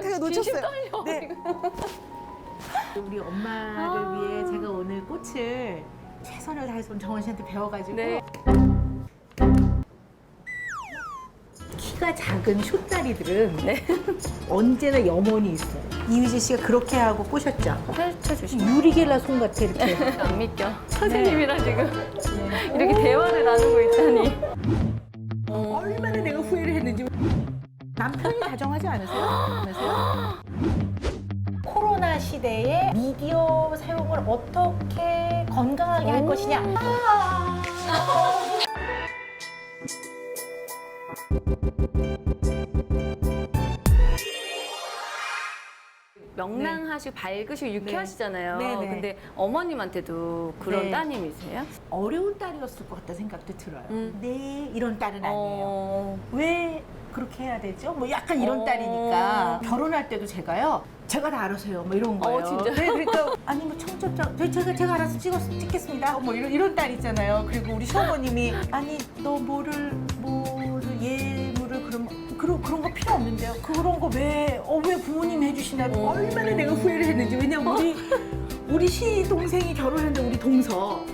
제가 놓쳤어요. 진심 떨려. 네. 우리 엄마를 아. 위해 제가 오늘 꽃을 최선을 다해서 오늘 정원 씨한테 배워가지고 네. 키가 작은 쇼다리들은 언제나 염원이 있어요. 이휘재 씨가 그렇게 하고 꼬셨죠. 펼쳐 주시면 유리겔라 손 같아 이렇게. 안 믿겨. 선생님이랑 지금 네. 이렇게 대화를 나누고 있다니. 어. 얼마 남편이 다정하지 않으세요? 않으세요? 코로나 시대에 미디어 사용을 어떻게 건강하게 할 것이냐 명랑하시고 밝으시고 유쾌하시잖아요. 네, 네. 근데 어머님한테도 그런 네. 따님이세요? 어려운 딸이었을 것 같다 생각도 들어요. 음. 네 이런 딸은 아니에요. 어. 왜 그렇게 해야 되죠? 뭐 약간 이런 어. 딸이니까 결혼할 때도 제가요. 제가 다 알아서 해요. 뭐 이런 거예요. 어, 진짜요? 네, 그러니까 아니 뭐 청첩장 네, 제가 제가 알아서 찍었 찍겠습니다. 뭐 이런 이런 딸 있잖아요. 그리고 우리 시어머님이 아니 너 뭐를 뭐를 예물을 그럼 그런 그런 거 필요 없는데요. 그런 거 왜 어 왜 부모님 해주시나 어. 얼마나 내가 후회를 했는지 왜냐면 우리 우리 시 동생이 결혼했는데 우리 동서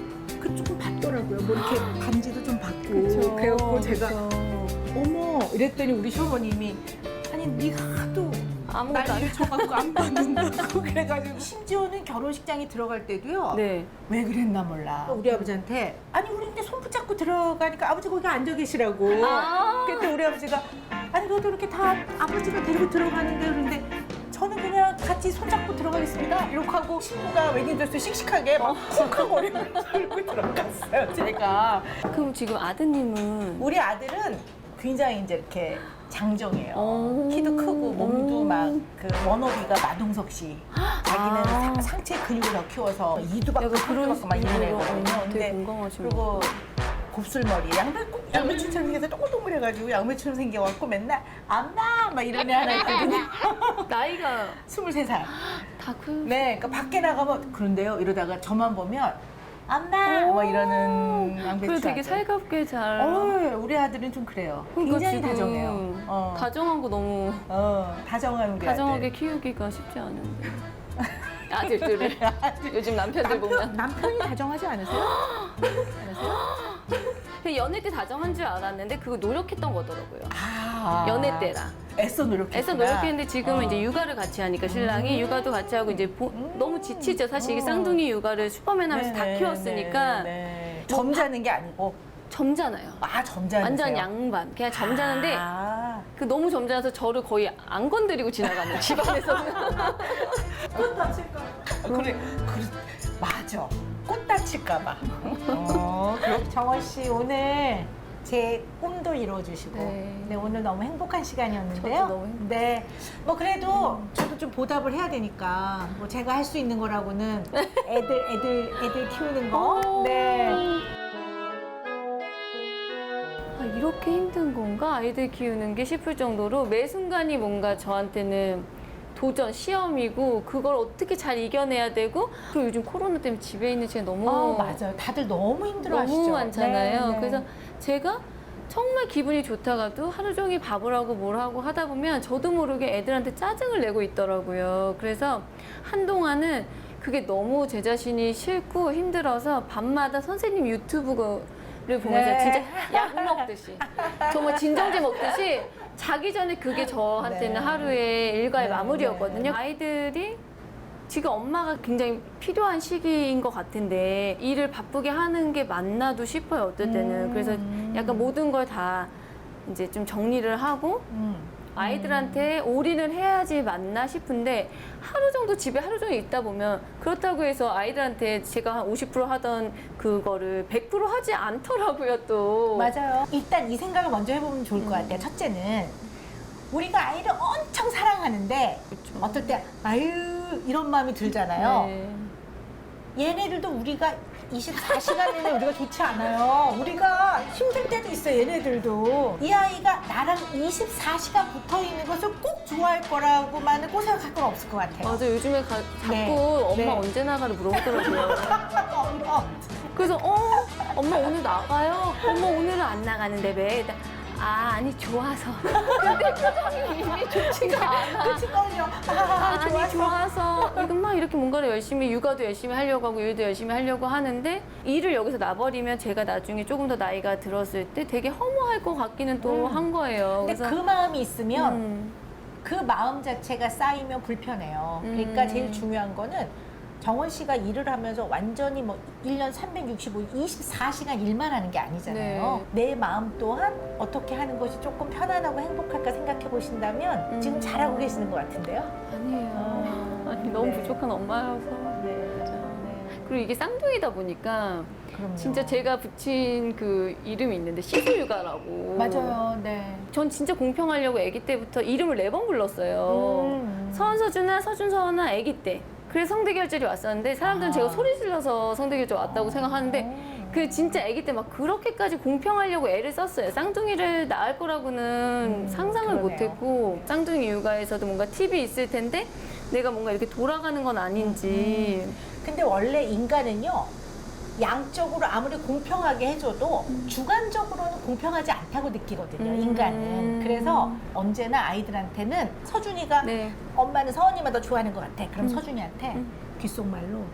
그 조금 받더라고요. 뭐 이렇게 반지도 좀 받고 그래갖고 제가 이랬더니 우리 시어머님이 아니 네가 하도 아무것도 안 난리를 쳐갖고 안 받는다고 그래가지고 심지어는 결혼식장에 들어갈 때도요. 네. 왜 그랬나 몰라. 우리 아버지한테 아니 우리 근데 손 붙잡고 들어가니까 아버지 거기 앉아 계시라고. 아. 그때 우리 아버지가 아니 너도 이렇게 다 아버지가 데리고 들어가는데 그런데 저는 그냥 같이 손잡고 들어가겠습니다. 이렇게 하고 신부가 웨딩드레스 씩씩하게 막 쿵쾅거리면서 들고 들어갔어요 제가. 그럼 지금 아드님은 우리 아들은 굉장히 이제 이렇게 장정이에요. 어. 키도 크고 몸도 막 그 원어비가 마동석 씨. 자기는 아. 상- 상체 근육을 더 키워서 받고 약간 그런 막 이런 식으로 애거든요. 어, 되게 근데 건강하신 그리고 곱슬머리 양배 양배추처럼 생겨서 동글동글해가지고 양배추처럼 생겨갖고 맨날 안나 막 이런 애 하나 있거든요. 나이가 23살. 다 그. 네, 그러니까 밖에 나가면 그런데요. 이러다가 저만 보면 안나 막 이러는 양배추. 그래 되게 아들. 살갑게 잘. 어, 우리 아들은 좀 그래요. 그러니까 굉장히 지금 다정해요. 어, 다정한 거 너무 어, 다정한 우리 다정하게 아들. 키우기가 쉽지 않은데. 아들들을 요즘 남편들 보면 남편이 다정하지 않으세요? 않으세요? 그 연애 때 다정한 줄 알았는데 그거 노력했던 거더라고요. 아, 연애 때라. 애써 노력했구나. 애써 노력했는데 지금은 어. 이제 육아를 같이 하니까 신랑이 육아도 같이 하고 이제 보- 음. 너무 지치죠. 사실 이게 어. 쌍둥이 육아를 슈퍼맨 하면서 다 키웠으니까 네, 네. 점잖은 게 아니고 점잖아요. 아 점잖으세요. 완전 양반. 그냥 점잖은데 아, 그 너무 점잖아서 저를 거의 안 건드리고 지나가는 집안에서는. 꽃 다칠까? 그래, 그래, 맞아. 꽃 다칠까 봐. 어, 그럼 정원 씨 오늘 제 꿈도 이루어주시고, 네. 네. 오늘 너무 행복한 시간이었는데요. 저도 너무 행복했어요. 네, 뭐 그래도 저도 좀 보답을 해야 되니까 뭐 제가 할 수 있는 거라고는 애들 애들 애들 키우는 거, 어. 네. 아, 이렇게 힘든 건가? 아이들 키우는 게 싶을 정도로 매 순간이 뭔가 저한테는 도전, 시험이고 그걸 어떻게 잘 이겨내야 되고 그리고 요즘 코로나 때문에 집에 있는 시간 너무 어, 맞아요. 다들 너무 힘들어하시죠. 너무 많잖아요. 네, 네. 그래서 제가 정말 기분이 좋다가도 하루 종일 밥을 하고 뭘 하고 하다 보면 저도 모르게 애들한테 짜증을 내고 있더라고요. 그래서 한동안은 그게 너무 제 자신이 싫고 힘들어서 밤마다 선생님 유튜브를 보면서 네. 진짜 약 먹듯이 정말 진정제 먹듯이 자기 전에 그게 저한테는 네. 하루의 일과의 네, 마무리였거든요. 네. 아이들이 지금 엄마가 굉장히 필요한 시기인 것 같은데 일을 바쁘게 하는 게 맞나도 싶어요 어떨 때는 음. 그래서 약간 모든 걸 다 이제 좀 정리를 하고 음. 아이들한테 올인을 해야지 맞나 싶은데 하루 정도 집에 하루 종일 있다 보면 그렇다고 해서 아이들한테 제가 한 50% 하던 그거를 100% 하지 않더라고요 또 맞아요. 일단 이 생각을 먼저 해보면 좋을 것 음. 같아요. 첫째는 우리가 아이를 엄청 사랑하는데. 어떨 때 아유 이런 마음이 들잖아요. 네. 얘네들도 우리가 24시간 내내 우리가 좋지 않아요. 우리가 힘들 때도 있어요. 얘네들도 이 아이가 나랑 24시간 붙어 있는 것을 꼭 좋아할 거라고만은 꼭 생각할 건 없을 것 같아요. 맞아 요즘에 가- 자꾸 네. 엄마 네. 언제 나가를 물어보더라고요 어, 그래서 어 엄마 오늘 나가요? 엄마 오늘은 안 나가는데 왜? 나- 아 아니 좋아서. 근데 표정이 이미 좋지가 않아. 그치 떨려. 아, 아, 좋았어. 좋아서 이거 막 이렇게 뭔가를 열심히 육아도 열심히 하려고 하고 일도 열심히 하려고 하는데 일을 여기서 놔버리면 제가 나중에 조금 더 나이가 들었을 때 되게 허무할 것 같기는 또 음. 한 거예요. 근데 그 마음이 있으면 음, 그 마음 자체가 쌓이면 불편해요. 그러니까 음. 제일 중요한 거는 정원 씨가 일을 하면서 완전히 뭐 1년 365, 24시간 일만 하는 게 아니잖아요. 내 마음 또한 어떻게 하는 것이 조금 편안하고 행복할까 생각해 보신다면 음. 지금 잘하고 계시는 것 같은데요. 아니에요. 아, 아니 너무 네. 부족한 엄마여서. 네. 그리고 이게 쌍둥이다 보니까 그럼요. 진짜 제가 붙인 그 이름이 있는데 시술육아라고. 맞아요. 네. 전 진짜 공평하려고 아기 때부터 이름을 네 번 불렀어요. 음. 서원 서준아 서준 서원아 아기 때. 그래서 성대결절이 왔었는데 사람들은 아. 제가 소리 질러서 성대결절 왔다고 생각하는데 어. 그 진짜 아기 때 막 그렇게까지 공평하려고 애를 썼어요. 쌍둥이를 낳을 거라고는 음, 상상을 그러네요. 못했고 쌍둥이 육아에서도 뭔가 팁이 있을 텐데 내가 뭔가 이렇게 돌아가는 건 아닌지 근데 원래 인간은요 양적으로 아무리 공평하게 해줘도 주관적으로는 공평하지 않 다고 느끼거든요 음. 인간은 그래서 언제나 아이들한테는 서준이가 네. 엄마는 서원이만 더 좋아하는 것 같아 그럼 음. 서준이한테 음. 귓속말로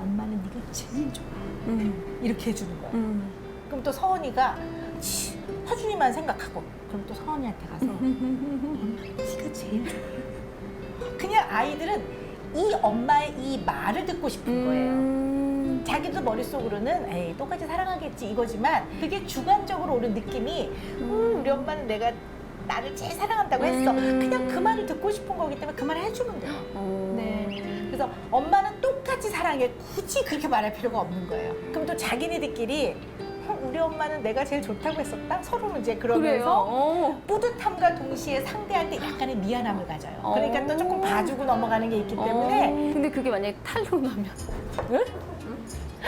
엄마는 네가 제일 좋아 음, 이렇게 해주는 거야 음. 그럼 또 서원이가 치, 서준이만 생각하고 그럼 또 서원이한테 가서 엄마 네가 제일 좋아 그냥 아이들은 이 엄마의 이 말을 듣고 싶은 거예요 음. 자기도 머릿속으로는 에이 똑같이 사랑하겠지 이거지만 그게 주관적으로 오는 느낌이 음, 우리 엄마는 내가 나를 제일 사랑한다고 했어 음. 그냥 그 말을 듣고 싶은 거기 때문에 그 말을 해주면 돼요 어. 네. 그래서 엄마는 똑같이 사랑해 굳이 그렇게 말할 필요가 없는 거예요 그럼 또 자기네들끼리 어, 우리 엄마는 내가 제일 좋다고 했었다 서로는 이제. 그러면서 어. 뿌듯함과 동시에 상대한테 약간의 미안함을 가져요 어. 그러니까 또 조금 봐주고 넘어가는 게 있기 때문에 어. 근데 그게 만약에 탈로 나면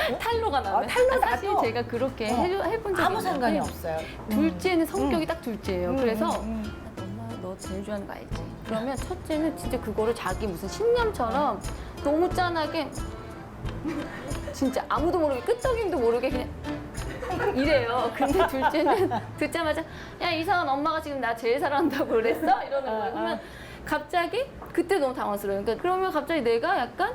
네? 탈로가 나면 아, 탈로 아, 사실 나도. 제가 그렇게 어. 해줘- 해본 적이 아무 상관이 있는데 없어요 둘째는 성격이 음. 딱 둘째예요. 음, 그래서 음, 음. 엄마 너 제일 좋아하는 거 알지? 그러면 첫째는 진짜 그거를 자기 무슨 신념처럼 너무 짠하게 진짜 아무도 모르게 끄떡임도 모르게 그냥 이래요. 근데 둘째는 듣자마자 야 이상한 엄마가 지금 나 제일 사랑한다고 그랬어? 이러는 거예요. 그러면 갑자기 그때 너무 당황스러워요. 그러니까 그러면 갑자기 내가 약간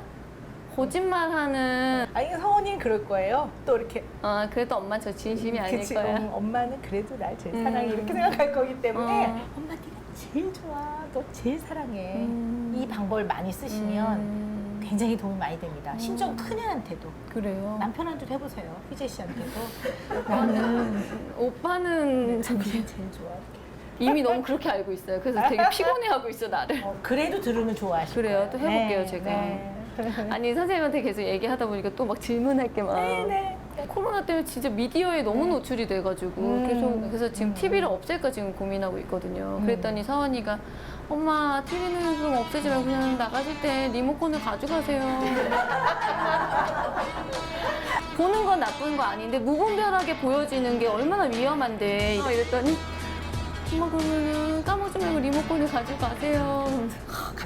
거짓말하는 아니 서원이는 그럴 거예요. 또 이렇게 아 그래도 엄마 저 진심이 아닐 그치, 거야. 음, 엄마는 그래도 날 제일 음. 사랑해 이렇게 생각할 거기 때문에 어. 엄마 네가 제일 좋아, 너 제일 사랑해. 음. 이 방법을 많이 쓰시면 음. 굉장히 도움이 많이 됩니다. 심지어 큰애한테도 그래요. 남편한테도 해보세요. 희재 씨한테도 나는 오빠는 저기 당신이 제일 좋아. 이미 너무 그렇게 알고 있어요. 그래서 되게 피곤해하고 있어 나를. 어, 그래도 들으면 좋아하실 그래요. 거예요. 또 해볼게요, 네, 제가. 네. 아니 선생님한테 계속 얘기하다 보니까 또 막 질문할 게 막. 네, 네. 코로나 때문에 진짜 미디어에 너무 노출이 돼가지고 음. 계속 그래서 지금 음. TV를 없앨까 지금 고민하고 있거든요. 음. 그랬더니 서원이가 엄마 TV는 좀 없애지 말고 그냥 나가실 때 리모컨을 가져가세요. 보는 건 나쁜 거 아닌데 무분별하게 보여지는 게 얼마나 위험한데 어, 이랬더니 엄마 그러면은 까먹지 말고 리모컨을 가져가세요.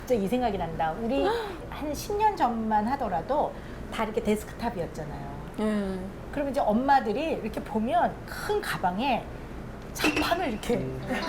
갑자기 이 생각이 난다. 우리 한 10년 전만 하더라도 다 이렇게 데스크탑이었잖아요. 네. 그러면 이제 엄마들이 이렇게 보면 큰 가방에 자판을 이렇게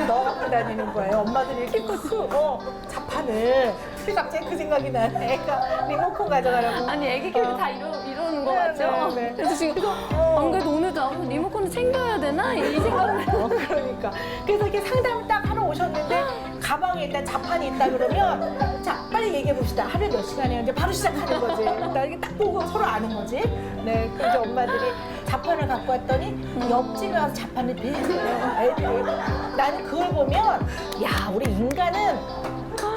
넣어 갖고 다니는 거예요. 엄마들이 이렇게 큰 어, 자판을. 그래서 갑자기 그 생각이 나네. 애가 리모컨 가져가라고. 아니 애기 키울 때다 이러, 이러는 거 네, 맞죠? 네, 네. 그래서 지금 어. 안 그래도 오늘도 아, 리모컨을 챙겨야 되나? 이 생각을 해요. 어, 그러니까. 그래서 이렇게 상담을 딱 하러 오셨는데 가방에 일단 자판이 있다 그러면 자 빨리 얘기해 봅시다. 하루에 몇 시간 해요? 이제 바로 시작하는 거지. 나 이게 딱 보고 서로 아는 거지. 네. 그래서 엄마들이 자판을 갖고 왔더니 옆집에 가서 자판을 빌려요. 애들이. 나는 그걸 보면 야 우리 인간은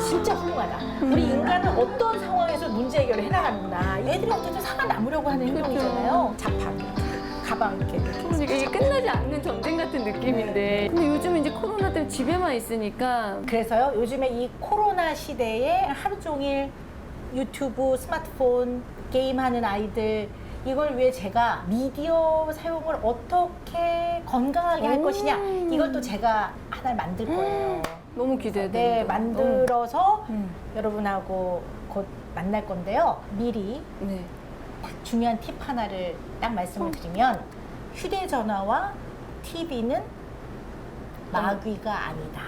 진짜 훌륭하다. 우리 인간은 어떤 상황에서 문제 해결을 해나가는구나. 애들이 어쨌든 살아남으려고 하는 행동이잖아요. 자판. 가방 이렇게. 그러니까 이게 끝나지 않는 전쟁 같은 느낌인데 근데 요즘 이제 코로나 때문에 집에만 있으니까 그래서요 요즘에 이 코로나 시대에 하루 종일 유튜브, 스마트폰, 게임하는 아이들 이걸 위해 제가 미디어 사용을 어떻게 건강하게 할 오. 것이냐 이것도 제가 하나 만들 거예요. 너무 기대돼. 네, 만들어서 음. 여러분하고 곧 만날 건데요. 미리 네. 딱 중요한 팁 하나를 딱 말씀을 드리면 휴대전화와 TV는 마귀가 아니다.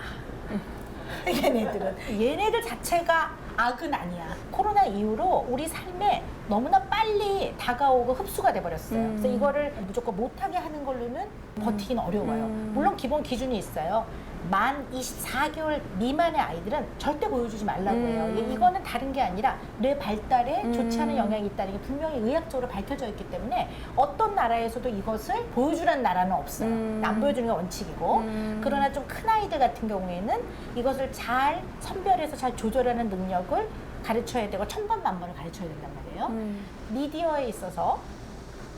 얘네들은 얘네들 자체가 악은 아니야. 코로나 이후로 우리 삶에 너무나 빨리 다가오고 흡수가 돼버렸어요. 음. 그래서 이거를 무조건 못하게 하는 걸로는 버티긴 어려워요. 음. 물론 기본 기준이 있어요. 만 24개월 미만의 아이들은 절대 보여주지 말라고 해요. 음. 이- 이거는 다른 게 아니라 뇌 발달에 음. 좋지 않은 영향이 있다는 게 분명히 의학적으로 밝혀져 있기 때문에 어떤 나라에서도 이것을 보여주라는 나라는 없어요. 음. 안 보여주는 게 원칙이고 음. 그러나 좀 큰 아이들 같은 경우에는 이것을 잘 선별해서 잘 조절하는 능력을 가르쳐야 되고 천번만 번을 가르쳐야 된단 말이에요. 음. 미디어에 있어서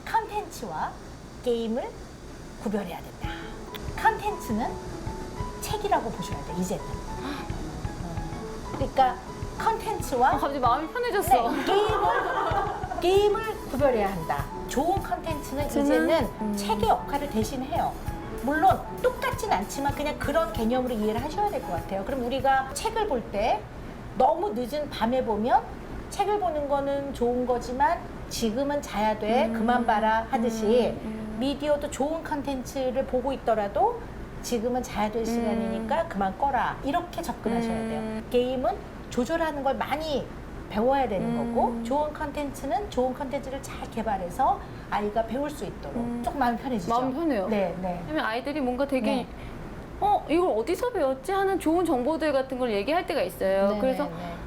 컨텐츠와 게임을 구별해야 된다. 컨텐츠는 책이라고 보셔야 돼, 이제는. 어. 그러니까 컨텐츠와 아, 갑자기 마음이 편해졌어. 네, 게임을 게임을 구별해야 한다. 좋은 컨텐츠는 이제는 음. 책의 역할을 대신해요. 물론 똑같진 않지만 그냥 그런 개념으로 이해를 하셔야 될 것 같아요. 그럼 우리가 책을 볼 때 너무 늦은 밤에 보면 책을 보는 거는 좋은 거지만 지금은 자야 돼 음. 그만 봐라 하듯이 음, 음. 미디어도 좋은 컨텐츠를 보고 있더라도 지금은 자야 될 시간이니까 그만 꺼라 이렇게 접근하셔야 돼요. 음. 게임은 조절하는 걸 많이 배워야 되는 음. 거고 좋은 컨텐츠는 좋은 컨텐츠를 잘 개발해서 아이가 배울 수 있도록 음. 조금 마음이 편해지죠. 마음이 편해요. 네, 네. 왜냐면 아이들이 뭔가 되게 네. 어 이걸 어디서 배웠지 하는 좋은 정보들 같은 걸 얘기할 때가 있어요. 네, 그래서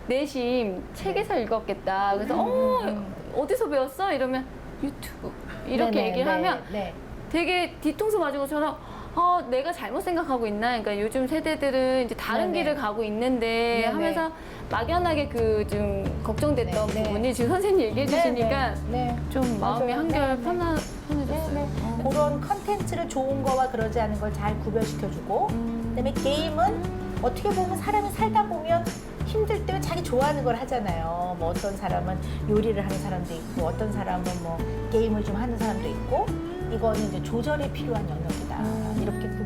네, 내심 책에서 읽었겠다. 그래서 음, 어 음. 어디서 배웠어? 이러면 유튜브 이렇게 네, 네, 얘기를 네, 하면 네. 되게 뒤통수 맞은 것처럼 어, 내가 잘못 생각하고 있나? 그러니까 요즘 세대들은 이제 다른 네네. 길을 가고 있는데 네네. 하면서 막연하게 그 좀 걱정됐던 네, 네. 부분이 지금 선생님 얘기해 주시니까 네, 네. 좀 마음이 맞아요. 한결 네, 네. 편하, 네, 편해졌어요. 네. 어. 그런 컨텐츠를 좋은 거와 그러지 않은 걸 잘 구별시켜주고 음. 그다음에 게임은 어떻게 보면 사람이 살다 보면 힘들 때 자기 좋아하는 걸 하잖아요. 뭐 어떤 사람은 요리를 하는 사람도 있고 어떤 사람은 뭐 게임을 좀 하는 사람도 있고 이거는 이제 조절이 필요한 영역이다. 음.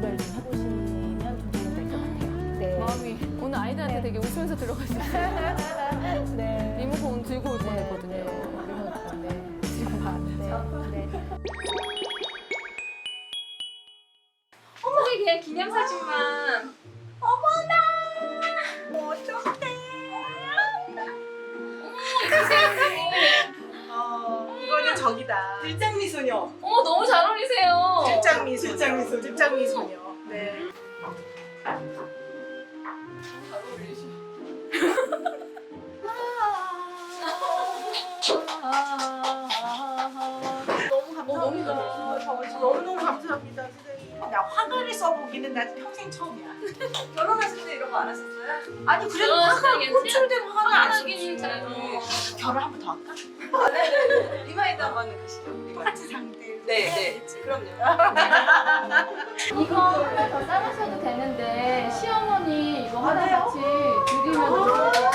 구별 좀 해보시면 좀 도움이 될 것 같아요. 네. 마음이 오늘 아이들한테 네. 되게 웃으면서 들어갔어요. 네. 리모컨 오늘 들고 올 네, 뻔했거든요. 네. 리모컨, 네. 지금 봐. 네. 네. 기념사진만 뭐 어쩌대? 어, 이거는 저기다. 들장미 소녀. 너무 잘 어울리세요 들장미 소녀. 들장미 소녀. 들장미 소녀. 네. 너무 감사합니다. 너무너무 감사합니다, 선생님. 나 화가를 써보기는 나 평생 처음이야. 결혼하실 때 이런 거 안 하셨어요? 아니, 그래도 화가, 호출된 화가 안. 잘 결혼 한 번 더 할까? 네네네. 리마인드 한번 가시죠. 네 네. 네, 네. 그럼요. 이거 하나 더 싸가셔도 되는데 시어머니 이거 하나 같이 드리면 좋을 것 같아요.